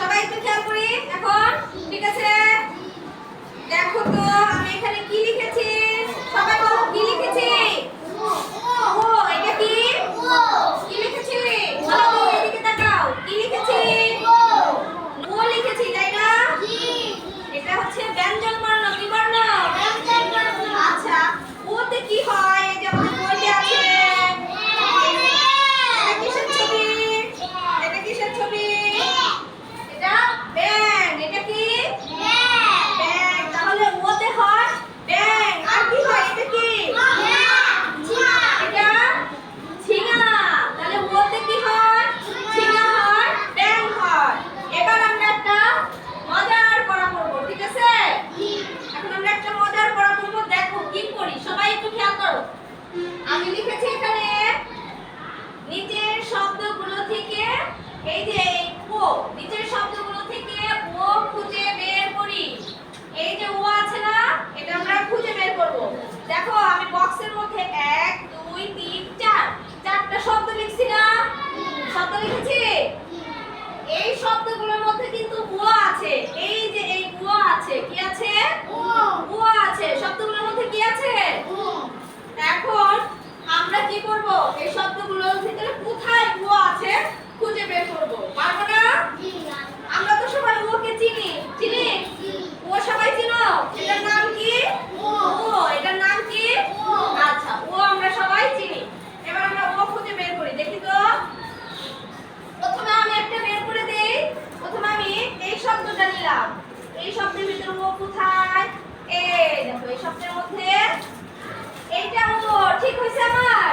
সবাই একটু খেয়াল করি। এখন ঠিক আছে? দেখো তো আমি এখানে কি লিখেছি? 谁听过？你。এই দেখো এই সপ্তাহের মধ্যে। এইটা হলো ঠিক হইছে আমার?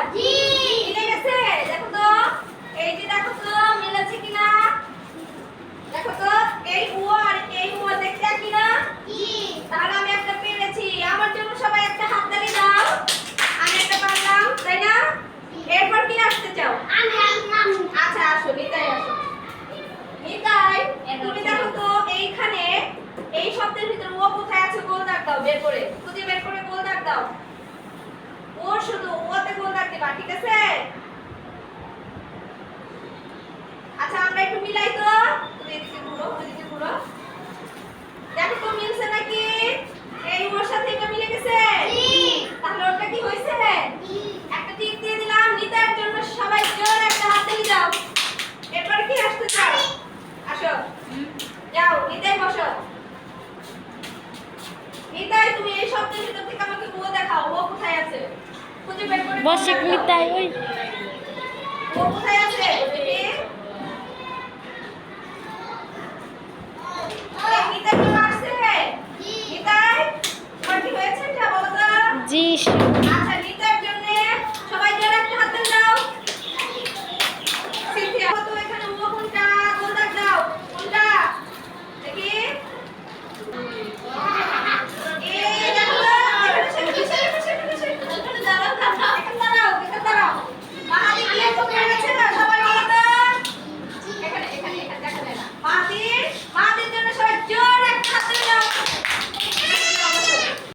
দাও, বের করে। খুঁজে বের করে গোল দাগ দাও। ওর শুধু ওতে গোল দাগ দিবা, ঠিক আছে? বসে মিতাই ওই